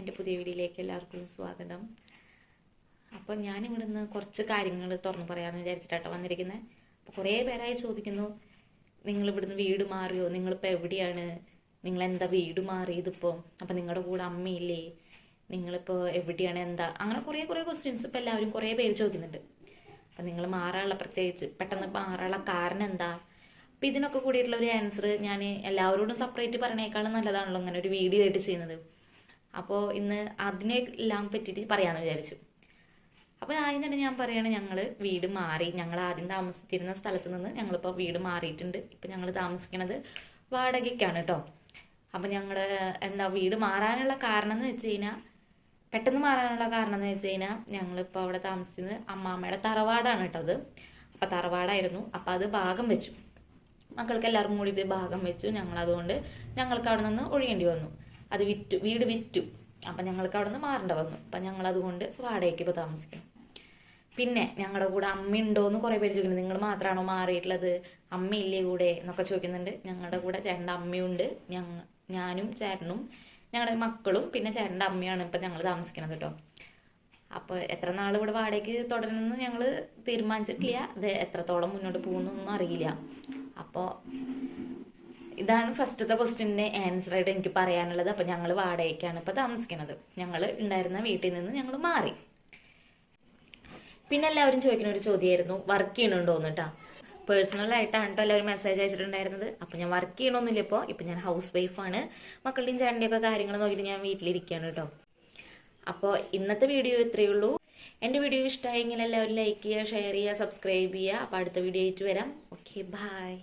എന്റെ പുതിയ വീഡിയോയിലേക്ക് എല്ലാവർക്കും സ്വാഗതം. അപ്പം ഞാൻ നിന്ന് കുറച്ച് കാര്യങ്ങൾ തുറന്നു പറയാമെന്ന് വിചാരിച്ചിട്ടാണ് വന്നിരിക്കുന്നത് അപ്പോൾ കുറേ പേരായി ചോദിക്കുന്നു നിങ്ങൾ ഇവിടുന്ന് വീട് മാറിയോ? നിങ്ങളിപ്പോൾ എവിടെയാണ്? നിങ്ങൾ എന്താ വീട് മാറിയതിപ്പോൾ അപ്പം നിങ്ങളുടെ കൂടെ അമ്മയില്ലേ? നിങ്ങളിപ്പോൾ എവിടെയാണ്? എന്താ? അങ്ങനെ കുറേ കുറേ ക്വസ്റ്റ്യൻസ് ഇപ്പോൾ എല്ലാവരും കുറേ പേര് ചോദിക്കുന്നുണ്ട്. അപ്പം നിങ്ങൾ മാറാനുള്ള പ്രത്യേകിച്ച് പെട്ടെന്ന് മാറാനുള്ള കാരണം എന്താ? അപ്പം ഇതിനൊക്കെ കൂടിയിട്ടുള്ള ഒരു ആൻസർ ഞാൻ എല്ലാവരോടും സെപ്പറേറ്റ് പറയണേക്കാളും നല്ലതാണല്ലോ അങ്ങനെ ഒരു വീഡിയോ ആയിട്ട് ചെയ്യുന്നത്. അപ്പോൾ ഇന്ന് അതിനെല്ലാം പറ്റിയിട്ട് പറയാമെന്ന് വിചാരിച്ചു. അപ്പോൾ ആദ്യം തന്നെ ഞാൻ പറയുകയാണ് ഞങ്ങൾ വീട് മാറി ഞങ്ങൾ ആദ്യം താമസിച്ചിരുന്ന സ്ഥലത്ത് നിന്ന് ഞങ്ങളിപ്പോൾ വീട് മാറിയിട്ടുണ്ട്. ഇപ്പം ഞങ്ങൾ താമസിക്കുന്നത് വാടകയ്ക്കാണ് കേട്ടോ അപ്പം ഞങ്ങൾ എന്താ വീട് മാറാനുള്ള കാരണം എന്ന് വെച്ച് കഴിഞ്ഞാൽ പെട്ടെന്ന് മാറാനുള്ള കാരണം എന്ന് വെച്ച് കഴിഞ്ഞാൽ ഞങ്ങളിപ്പോൾ അവിടെ താമസിക്കുന്നത് അമ്മാമ്മയുടെ തറവാടാണ് കേട്ടോ അത്. അപ്പം തറവാടായിരുന്നു. അപ്പം അത് ഭാഗം വെച്ചു. മക്കൾക്ക് എല്ലാവർക്കും കൂടിയിട്ട് ഭാഗം വെച്ചു. ഞങ്ങൾ അതുകൊണ്ട് ഞങ്ങൾക്ക് അവിടെ നിന്ന് ഒഴിയേണ്ടി വന്നു. അത് വിറ്റു വീട് വിറ്റു. അപ്പം ഞങ്ങൾക്ക് അവിടെ നിന്ന് മാറേണ്ട വന്നു. അപ്പം ഞങ്ങൾ അതുകൊണ്ട് വാടകയ്ക്ക് ഇപ്പോൾ താമസിക്കും. പിന്നെ ഞങ്ങളുടെ കൂടെ അമ്മയുണ്ടോ എന്ന് കുറേ പേര് ചോദിക്കുന്നു നിങ്ങൾ മാത്രമാണോ മാറിയിട്ടുള്ളത്? അമ്മയില്ലേ കൂടെ എന്നൊക്കെ ചോദിക്കുന്നുണ്ട്. ഞങ്ങളുടെ കൂടെ ചേട്ടന്റെ അമ്മയുണ്ട്. ഞാനും ചേട്ടനും ഞങ്ങളുടെ മക്കളും പിന്നെ ചേട്ടന്റെ അമ്മയാണ് ഇപ്പം ഞങ്ങൾ താമസിക്കുന്നത് കേട്ടോ അപ്പോൾ എത്ര നാൾ ഇവിടെ വാടകയ്ക്ക് തുടരുമെന്ന് ഞങ്ങൾ തീരുമാനിച്ചിട്ടില്ല. അത് എത്രത്തോളം മുന്നോട്ട് പോകുന്നൊന്നും അറിയില്ല. അപ്പോൾ ഇതാണ് ഫസ്റ്റത്തെ ആൻസർ ആയിട്ട് എനിക്ക് പറയാനുള്ളത്. അപ്പോൾ ഞങ്ങൾ വാടകയ്ക്കാണ് ഇപ്പോൾ താമസിക്കുന്നത് ഞങ്ങൾ ഉണ്ടായിരുന്ന വീട്ടിൽ നിന്ന് ഞങ്ങൾ മാറി. പിന്നെ എല്ലാവരും ചോദിക്കുന്ന ഒരു ചോദ്യമായിരുന്നു വർക്ക് ചെയ്യണുണ്ടോ എന്നിട്ടാ പേഴ്സണൽ ആയിട്ടാണ് കേട്ടോ എല്ലാവരും മെസ്സേജ് അയച്ചിട്ടുണ്ടായിരുന്നത്. അപ്പോൾ ഞാൻ വർക്ക് ചെയ്യണമെന്നില്ല ഇപ്പോൾ ഇപ്പം ഞാൻ ഹൗസ് വൈഫാണ് മക്കളുടെയും ചേട്ടന്റെയൊക്കെ കാര്യങ്ങൾ നോക്കിയിട്ട് ഞാൻ വീട്ടിലിരിക്കുകയാണ് കേട്ടോ അപ്പോൾ ഇന്നത്തെ വീഡിയോ ഇത്രയേ ഉള്ളൂ. എന്റെ വീഡിയോ ഇഷ്ടമായെങ്കിൽ എല്ലാവരും ലൈക്ക് ചെയ്യുക ഷെയർ ചെയ്യുക സബ്സ്ക്രൈബ് ചെയ്യുക. അപ്പോൾ അടുത്ത വീഡിയോ ആയിട്ട് വരാം. Okay bye